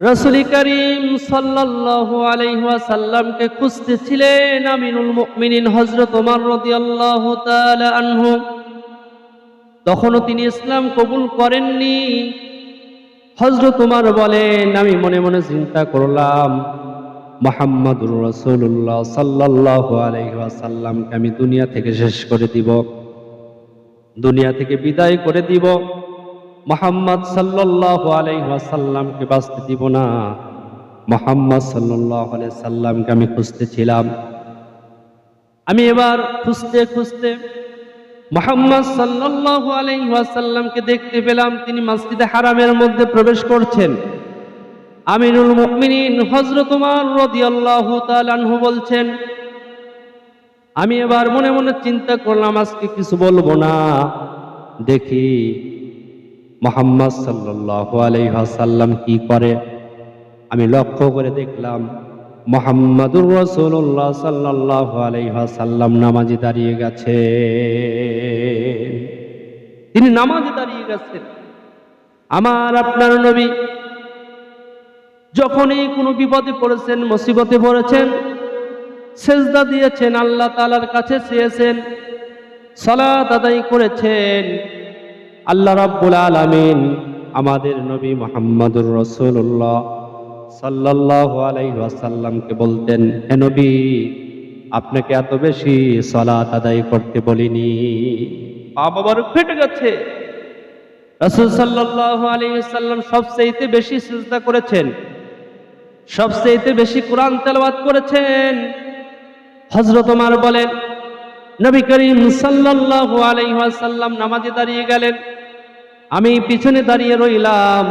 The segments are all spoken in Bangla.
রসুল করিম সাল্লাল্লাহু আলাইহি ওয়াসাল্লামকে খুঁজতেছিলেন আমিনুল মুমিনিন হযরত ওমর রাদিয়াল্লাহু তাআলা আনহু। তখনও তিনি ইসলাম কবুল করেননি। হযরত ওমর বলেন, আমি মনে মনে চিন্তা করলাম, মোহাম্মদুর রসুল্লাহ সাল্লাল্লাহু আলাইহি ওয়াসাল্লামকে আমি দুনিয়া থেকে শেষ করে দিব, দুনিয়া থেকে বিদায় করে দিব। মোহাম্মদ সাল্লাহ আলাইসাল্লামকে বাঁচতে দিব না। মোহাম্মদ সাল্লাহ সাল্লামকে আমি খুঁজতেছিলাম আমি এবার খুঁজতে খুঁজতে মোহাম্মদ সাল্লাহ আলাইসাল্লামকে দেখতে পেলাম, তিনি মসজিদে হারামের মধ্যে প্রবেশ করছেন। আমিনুল মুমিনিন হজরত উমর রাদিয়াল্লাহু তাআলা আনহু বলছেন, আমি এবার মনে মনে চিন্তা করলাম, আজকে কিছু বলব না। দেখি মোহাম্মদ সাল্লাহ আলাইসাল্লাম কি করে? আমি লক্ষ্য করে দেখলাম, মোহাম্মদুর রসুল্লাহ সাল্লাহ আলাইসাল্লাম নামাজে দাঁড়িয়ে গেছে। তিনি নামাজে দাঁড়িয়ে গেছেন। আমার, আপনার নবী যখনই কোনো বিপদে পড়েছেন, মুসিবতে পড়েছেন, সেজদা দিয়েছেন, আল্লাহ তালার কাছে চেয়েছেন, সালাত আদায় করেছেন। আল্লাহ রাব্বুল আলামিন আমাদের নবী মোহাম্মদুর রসুল্লাহ আলাইহি ওয়াসাল্লামকে বলতেন হে নবী, আপনাকে এত বেশি সালাত আদায় করতে বলিনি। বাবার ফেটে গেছে। রাসূল সাল্লাল্লাহু আলাইহি ওয়াসাল্লাম সবচেয়ে বেশি সিজদা করেছেন সবচেয়ে বেশি কোরআন তেলাওয়াত করেছেন। হযরত ওমর বলেন, নবী করিম সাল্লাল্লাহু আলাইহি ওয়াসাল্লাম নামাজে দাঁড়িয়ে গেলেন। আমি পিছনে দাঁড়িয়ে রইলাম।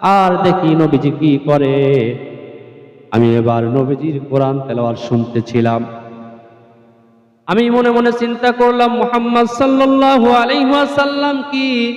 আর দেখি নবীজি কি করে। আমি এবার নবীজির কোরআন তেলাওয়াত শুনতেছিলাম। আমি মনে মনে চিন্তা করলাম, মোহাম্মদ সাল্লাল্লাহু আলাইহি কি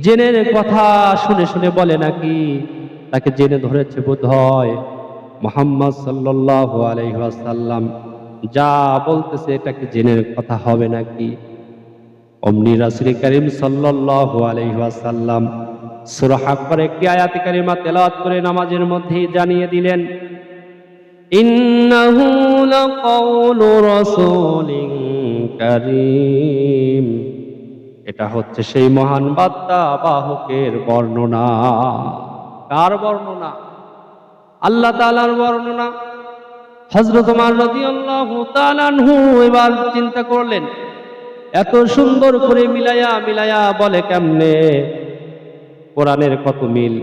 জেনের কথা শুনে শুনে বলে নাকি? তাকে জেনে ধরেছে বোধ হয় মোহাম্মদ সাল্লাল্লাহু আলাইহি যা বলতেছে এটা কি জেনের কথা হবে নাকি? অমনি রাসুল করিম সাল্লাল্লাহু আলাইহি ওয়াসাল্লাম সূরা হাক্কার একটি আয়াত কারিমা তেলাওয়াত করে নামাজের মধ্যেই জানিয়ে দিলেন, ইন্নাহু এটা হচ্ছে সেই মহান বার্তা বাহকের বর্ণনা। কার বর্ণনা? আল্লাহ তাআলার বর্ণনা। হজরত ওমর রাদিয়াল্লাহু এবার চিন্তা করলেন এত সুন্দর করে মিলায়া মিলায়া বলে কেমনে? কোরআনের কত মিল?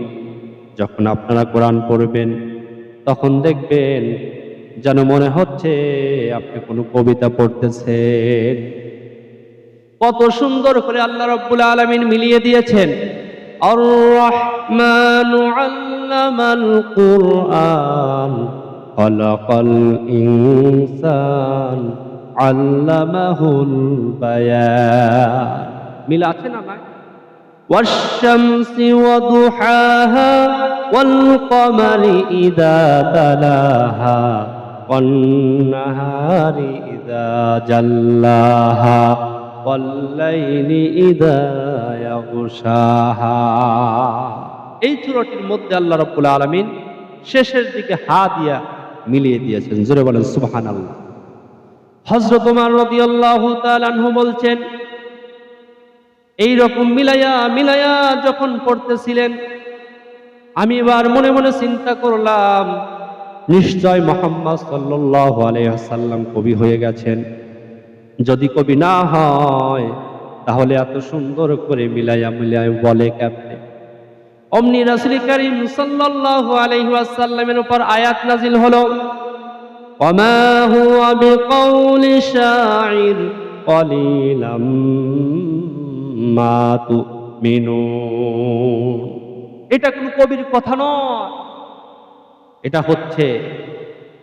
যখন আপনারা কোরআন পড়বেন, তখন দেখবেন যেন মনে হচ্ছে আপনি কোনো কবিতা পড়তেছেন। কত সুন্দর করে আল্লাহ রব্বুল আলামিন মিলিয়ে দিয়েছেন। আর আল্লামাহুল বায়ান মিল আছে না নাই والشمس وضحاها والقمر إذا تلاها والنهار إذا جلاها والليل إذا يغشاها এই চূড়াটির মধ্যে আল্লাহ রাব্বুল আলামিন শেষের দিকে হা দিয়া মিলিয়ে দিয়েছেন জোরে বলেন সুবহানাল্লাহ হযরত ওমর রাদিয়াল্লাহু তাআলা আনহু বলছেন, এই রকম মিলায়া যখন পড়তেছিলেন, আমি এবার মনে মনে চিন্তা করলাম, নিশ্চয় মোহাম্মদ আলাইহি কবি হয়ে গেছেন। যদি কবি না হয়, তাহলে এত সুন্দর করে মিলায়া মিলায়া বলে কেমনে? অমনি রাসূল করিম সাল্লাল্লাহু আলাইহি ওয়াসাল্লামের উপর আয়াত নাজিল হলো। وما هو بقول شاعر قليلا ما تؤمنون এটা কোনো কবির কথা নয় এটা হচ্ছে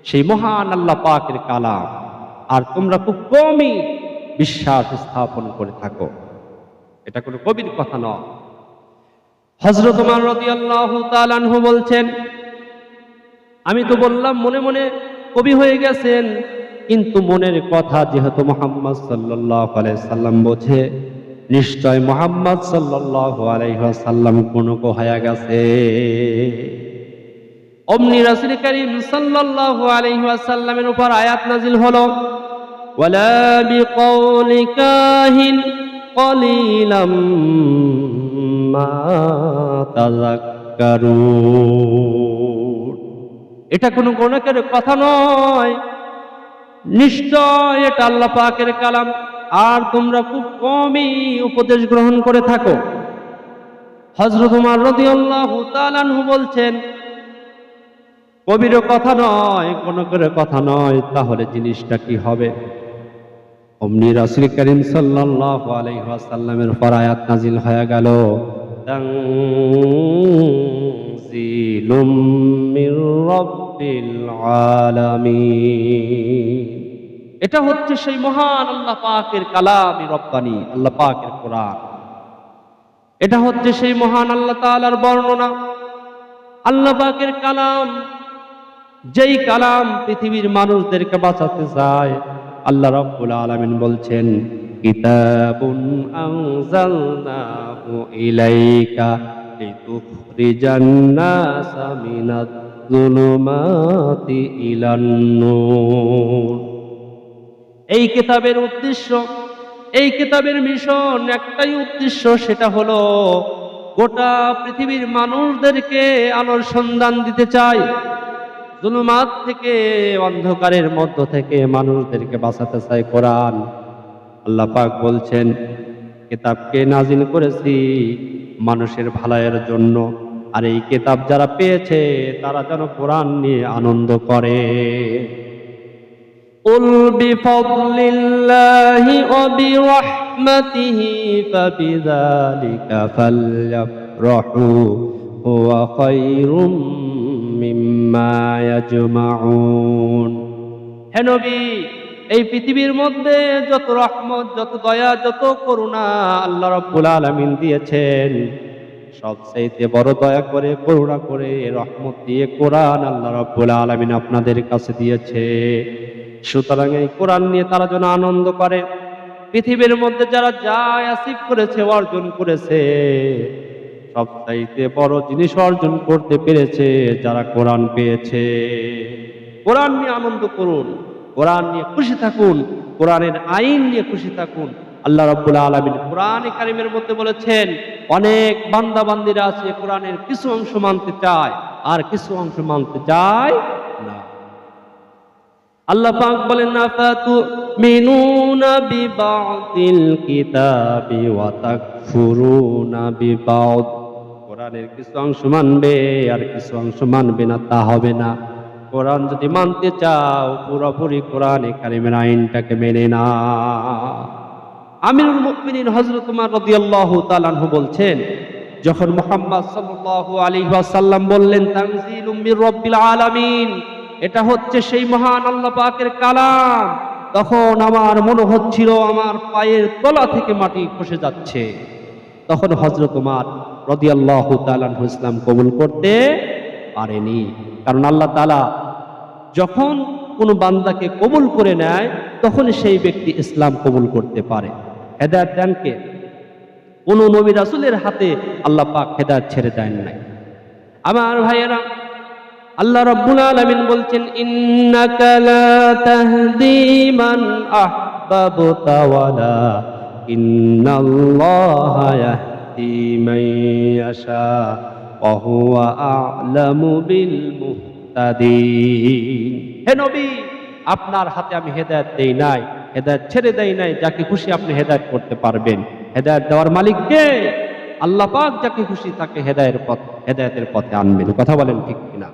সেই মহান আল্লাহ পাকের কালাম আর তোমরা খুব কমই বিশ্বাস স্থাপন করে থাকো এটা কোনো কবির কথা নয় হজরত উমর রাদিয়াল্লাহু তাআলা আনহু বলছেন আমি তো বললাম মনে মনে কবি হয়ে গেছেন, কিন্তু মনের কথা যেহেতু মোহাম্মদ সাল্লাহ সাল্লাম বোঝে, নিশ্চয় মোহাম্মদ সাল্লাহ আলাইসাল্লাম কোনো হয়ে গেছে। অমনি রাসূল করিম সাল্লাল্লাহু আলাইহি ওয়াসাল্লামের উপর আয়াত নাজিল হলো কলিলাম মা তাযাক্কারুন। এটা কোনো গণকের কথা নয়। নিশ্চয় এটা আল্লাহ পাকের কালাম। আর তোমরা খুব কমই উপদেশ গ্রহণ করে থাকো। হজরত উমার রাদিয়াল্লাহু তাআলা আনহু বলছেন কবির কথা নয় কোন করে কথা নয়, তাহলে জিনিসটা কি হবে? অমনি রাসূল করিম সাল্লাল্লাহু আলাইহি ওয়াসাল্লামের নাজিল হয়ে গেল। তানজিলুম এটা হচ্ছে সেই মহান আল্লাহ পাকের কালামি রব্বানি, আল্লাহ পাকের কোরআন। এটা হচ্ছে সেই মহান আল্লাহ তাআলার বর্ণনা। আল্লাহ পাকের কালাম, যেই কালাম পৃথিবীর মানুষদেরকে বাঁচাতে চায়, আল্লাহ রাব্বুল আলামিন বলছেন, কিতাবুন ইলাইকা যুলুমাতি ইলান এই কিতাবের উদ্দেশ্য, এই কিতাবের মিশন, একটাই উদ্দেশ্য, সেটা হলো গোটা পৃথিবীর মানুষদেরকে আলোর সন্ধান দিতে চায় জুলুমাত থেকে, অন্ধকারের মধ্য থেকে মানুষদেরকে বাঁচাতে চায় কোরআন। আল্লাহ পাক বলছেন, কিতাবকে নাজিল করেছি মানুষের ভালাইয়ের জন্য। আর এই কিতাব যারা পেয়েছে তারা যেন কোরআন নিয়ে আনন্দ করে قل بفضل الله وبرحمته فبذلك فليفرحوا هو خير مما يجمعون হে নবী এই পৃথিবীর মধ্যে যত রহমত যত দয়া যত করুণা আল্লাহ রাব্বুল আলামিন দিয়েছেন সবচাইতে বড় দয়া করে, করুণা করে, রহমত দিয়ে কোরআন আল্লাহ রাব্বুল আলামিন আপনাদের কাছে দিয়েছে। সুতরাং এই কোরআন নিয়ে তারা যেন আনন্দ করে। পৃথিবীর মধ্যে যারা যা অ্যাচিভ করেছে, অর্জন করেছে, সবচাইতে বড় জিনিস অর্জন করতে পেরেছে যারা কোরআন পেয়েছে। কোরআন নিয়ে আনন্দ করুন, কোরআন নিয়ে খুশি থাকুন, কোরআনের আইন নিয়ে খুশি থাকুন আল্লাহ রাব্বুল আলামিন কোরআনে কারিমের মধ্যে বলেছেন, অনেক বান্দা বান্দিরা আছে, কোরআনের কিছু অংশ মানতে চায়, আর কিছু অংশ মানতে চায় না। আল্লাহ পাক বলেন আফাতু মিনুনা বিবাদিল কিতাবি ওয়া তাকফুরুনা বিবাদ। কোরআনের কিছু অংশ মানবে, আর কিছু অংশ মানবে না, তা হবে না। কোরআন যদি মানতে চাও, পুরোপুরি কোরআনে কারিমের আইনটাকে মেনে না আমিরুল মুমিনিন হযরত উমর রাদিয়াল্লাহু তাআলা আনহু বলছেন, যখন মুহাম্মদ সাল্লাল্লাহু আলাইহি ওয়াসাল্লাম বললেন তানজিলুম মির রাব্বিল আলামিন এটা হচ্ছে সেই মহান আল্লাহ পাকের কালাম, তখন আমার মনে হচ্ছিল আমার পায়ের তলা থেকে মাটি খসে যাচ্ছে। তখন হজরত উমার রদিয়াল্লাহ তালাহ ইসলাম কবুল করতে পারেনি, কারণ আল্লাহ তালা যখন কোনো বান্দাকে কবুল করে নেয় তখন সেই ব্যক্তি ইসলাম কবুল করতে পারে। হেদায়ত দেনকে কোন নবী রাসুলের হাতে আল্লাহ পাক হেদায়ত ছেড়ে দেন নাই। আমার ভাইয়েরা, আল্লাহ রাব্বুল আলামিন বলছেন, ইন্নাকা লা তাহদি মান আহবাবতা ওয়ালা ইন্নাল্লাহা ইয়াহদি মান ইয়াশা ওয়া হুয়া আ'লামু বিল মুহতাদিন। হে নবী, আপনার হাতে আমি হেদায়েত দেই নাই। হেদায়েত ছেড়ে দেয় নাই, যাকে খুশি আপনি হেদায়েত করতে পারবেন। হেদায়েত দেওয়ার মালিক কে? আল্লাহ পাক যাকে খুশি তাকে হেদায়ের পথ, হেদায়েতের পথে আনবেন। কথা বলেন ঠিক কিনা?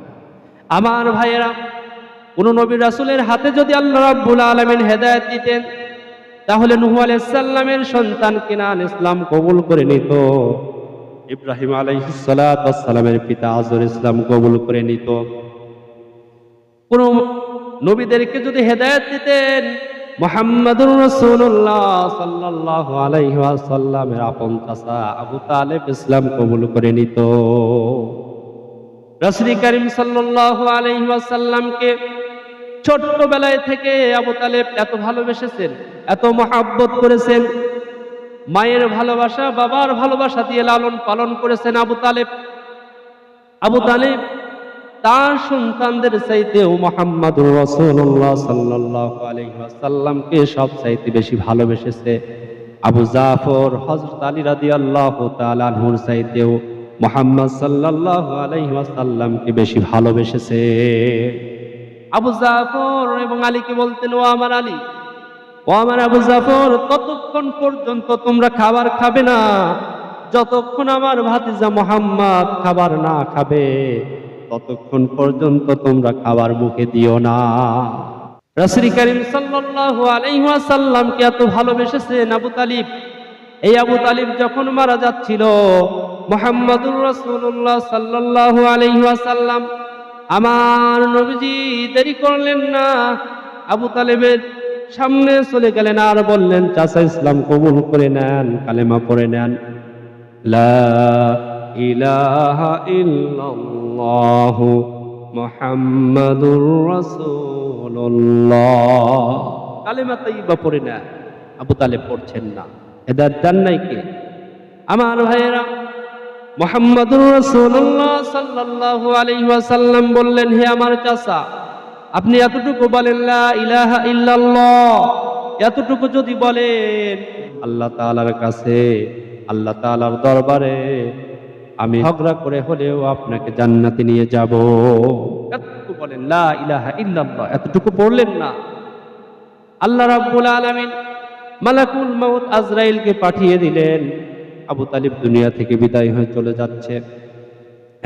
আমার ভাইয়েরা, কোন নবী রাসুলের হাতে যদি আল্লাহ রাব্বুল আলামিন হেদায়েত দিতেন, তাহলে নূহ আলাইহিস সালামের সন্তান কিনান ইসলাম কবুল করে নিত। ইব্রাহিম আলাইহিস সালাতু ওয়াস সালামের পিতা আজর ইসলাম কবুল করে নিত। কোন নবীদেরকে যদি হেদায়েত দিতেন আবু তালেব ইসলাম কবুল থেকে আবু তালেব এত ভালোবেসেছেন, এত মহাব্বত করেছেন, মায়ের ভালোবাসা, বাবার ভালোবাসা দিয়ে লালন পালন করেছেন আবু তালেব। আবু তালেব তার সন্তানদের চাইতেও মোহাম্মদুর রসুল্লাহ সাল্লাহ সব চাইতে বেশি ভালোবেসেছে আবু জাফর হজরত আলী রাদি আল্লাহ তালাহুর চাইতেও মোহাম্মদ সাল্লাহ আলহিহাসাল্লামকে বেশি ভালোবেসেছে। আবু জাফর এবং আলীকে বলতেন, ও আমার আলী, ও আমার আবু জাফর, ততক্ষণ পর্যন্ত তোমরা খাবার খাবে না। যতক্ষণ আমার ভাতিজা মোহাম্মদ খাবার না খাবে ততক্ষণ পর্যন্ত তোমরা খাবার মুখে দিও না। রাসূল করিম সাল্লাল্লাহু আলাইহি ওয়াসাল্লামকে এত ভালোবেসেছেন আবু তালিব। এই আবু তালিব যখন মারা যাচ্ছিল, মুহাম্মদুর রাসূলুল্লাহ সাল্লাল্লাহু আলাইহি ওয়াসাল্লাম, আমার নবীজি দেরি করলেন না। আবু তালেবের সামনে চলে গেলেন আর বললেন, চাচা ইসলাম কবুল করে নেন, কালেমা পড়ে নেন। লা ইলাহা ইল্লাল্লাহ মুহাম্মাদুর রাসূলুল্লাহ। কালেমা তাইয়্যিবা পড়ে না, আবু তালেব পড়ছেন না। হেদায়েত দেন নাই কে? আমার ভাইয়েরা, মোহাম্মদুর রাসূলুল্লাহ সাল্লাল্লাহু আলাইহি ওয়াসাল্লাম বললেন, হে আমার চাচা, আপনি এতটুকু বলেন, লা ইলাহা ইল্লাল্লাহ। এতটুকু যদি বলেন, আল্লাহ তাআলার কাছে, আল্লাহ তাআলার দরবারে আমি ঝগড়া করে হলেও আপনাকে জান্নাতে নিয়ে যাব। এতটুকু বলেন, লা ইলাহা ইল্লাল্লাহ। এতটুকু পড়লেন না। আল্লাহ রাব্বুল আলামিন মালাকুল মাউত আজরাইলকে পাঠিয়ে দিলেন। আবু তালিব দুনিয়া থেকে বিদায় হয়ে চলে যাচ্ছে।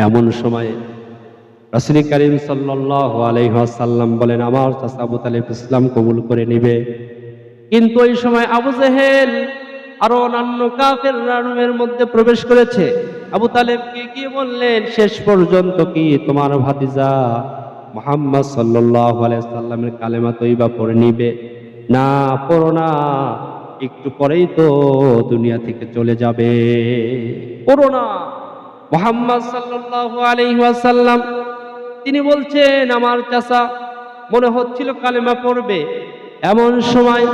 এমন সময়ে রাসূল করিম সাল্লাল্লাহু আলাইহি ওয়াসাল্লাম বলেন, আমার চাচা আবু তালিব ইসলাম কবুল করে নেবে। কিন্তু ওই সময় আবু জেহেল আরও অন্যান্য কাফের রুমের মধ্যে প্রবেশ করেছে। আবু তালেবকে গিয়ে বললেন, শেষ পর্যন্ত কি তোমার ভাতিজা মোহাম্মদ সাল্লাল্লাহু সাল্লামের কালেমা তৈবা পড়ে নিবে? না, পড়ো না, একটু পরেই তো দুনিয়া থেকে চলে যাবে। পড়ো না। মোহাম্মদ ওয়াসাল্লাম, তিনি বলছেন, আমার চাচা, মনে হচ্ছিল কালেমা পড়বে। এমন সময়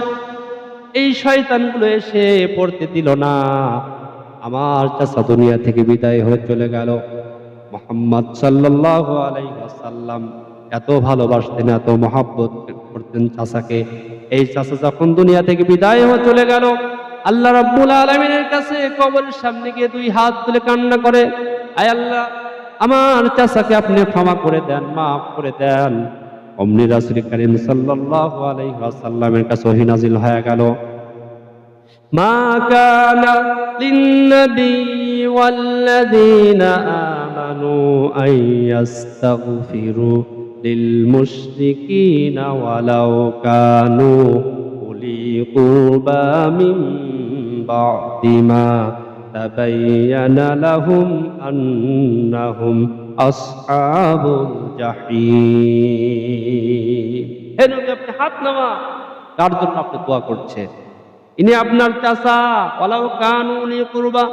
এই শয়তানগুলো এসে পড়তে দিল না। আমার চাচা দুনিয়া থেকে বিদায় হয়ে চলে গেল। মোহাম্মদ সাল্লাল্লাহু আলাইহি ওয়াসাল্লাম এত ভালোবাসতেন, এত মহাব্বত করতেন চাচাকে। এই চাচা যখন দুনিয়া থেকে বিদায় হয়ে চলে গেল, আল্লাহ রাব্বুল আলামিনের কাছে কবরের সামনে গিয়ে দুই হাত তুলে কান্না করে, আয় আল্লাহ, আমার চাচাকে আপনি ক্ষমা করে দেন, মাফ করে দেন। অমনি রাসূল করিম সাল্লাল্লাহু আলাইহি ওয়াসাল্লামের কাছে ওহী নাজিল হয়ে গেল। মা কানা লিন্নবী ওয়াল্লাযীনা আমানু আন ইয়াস্তাগফিরু للمشركين ولو كانوا أولي قربى من بعد ما تبين لهم أنهم أصحاب الجحيم হে নবী আপনি হাত নামা কার জন্য আপনি দোয়া করছেন ইনি আপনার চাচা ওলাও কানুনি করবা।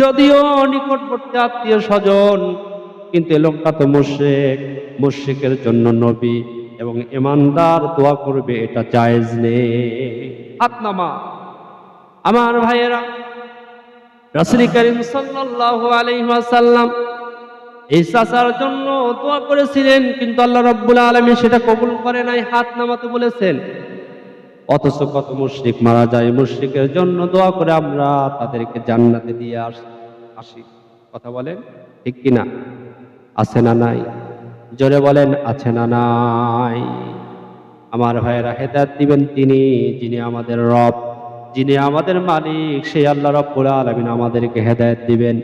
যদিও নিকটবর্তী আত্মীয় স্বজন, কিন্তু এ লোকটা তো মুশেক মুশেকের জন্য নবী এবং ইমানদার দোয়া করবে, এটা জায়েজ নেই। হাত নামা আমার ভাইয়েরা, রাসূল করিম সাল্লাল্লাহু আলাইহি ওয়াসাল্লাম এই চাচার জন্য দোয়া করেছিলেন, কিন্তু আল্লাহ রাব্বুল আলামিন সেটা কবুল করে নাই, হাত নামাতে বলেছেন। অথচ কত মুশরিক মারা যায়। মুশরিকের জন্য দোয়া করে আমরা তাদেরকে জান্নাতে দিয়ে আস, আসি। কথা বলেন ঠিক কিনা? আছে না নাই? জোরে বলেন, আছে না নাই? আমার ভাইয়েরা হেদায়ত দিবেন তিনি, যিনি আমাদের রব, যিনি আমাদের মালিক, সেই আল্লাহ রব্বুল আলামিন আমাদেরকে হেদায়ত দিবেন।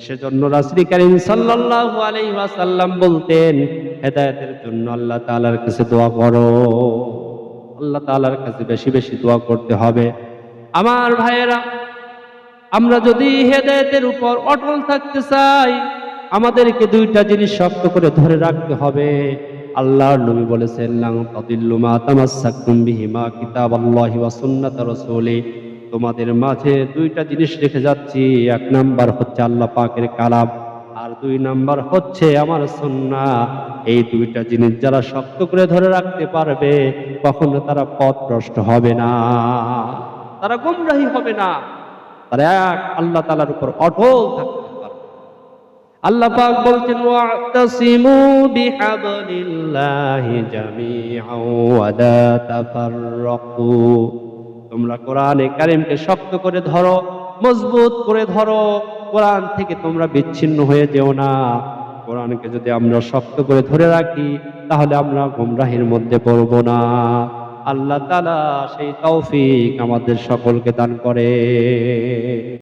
সেজন্য রাসূল করিম সাল্লাল্লাহু বলতেন, হেদায়েতের জন্য আল্লাহ তাআলার কাছে দোয়া করো। আল্লাহ তাআলার কাছে বেশি বেশি দোয়া করতে হবে। আমার ভাইয়েরা, আমরা যদি হেদায়েতের উপর অটল থাকতে চাই, আমাদেরকে দুইটা জিনিস শক্ত করে ধরে রাখতে হবে। আল্লাহর নবী বলেছেন তোমাদের মাঝে দুইটা জিনিস রেখে যাচ্ছি। এক নাম্বার হচ্ছে আল্লাহ পাকের কালাম। আর দুই নাম্বার হচ্ছে আমার সুন্না এই দুইটা জিনিস যারা শক্ত করে ধরে রাখতে পারবে, কখনো তারা পথ ভ্রষ্ট হবে না। তারা গুমরাহী হবে না। তারা এক, আল্লাহ তালার উপর অটল থাকতে পারবে। আল্লাহ পাক বলছেন ওয়াতাসিমু বিহাবলিল্লাহি জামিআন ওয়া লা তাফাররাকু। তোমরা কোরআনে কারিমকে শক্ত করে ধরো। মজবুত করে ধরো। কোরআন থেকে তোমরা বিচ্ছিন্ন হয়ে যেও না। কোরআনকে যদি আমরা শক্ত করে ধরে রাখি, তাহলে আমরা গুমরাহির মধ্যে পড়ব না। আল্লাহ তালা সেই তৌফিক আমাদের সকলকে দান করে।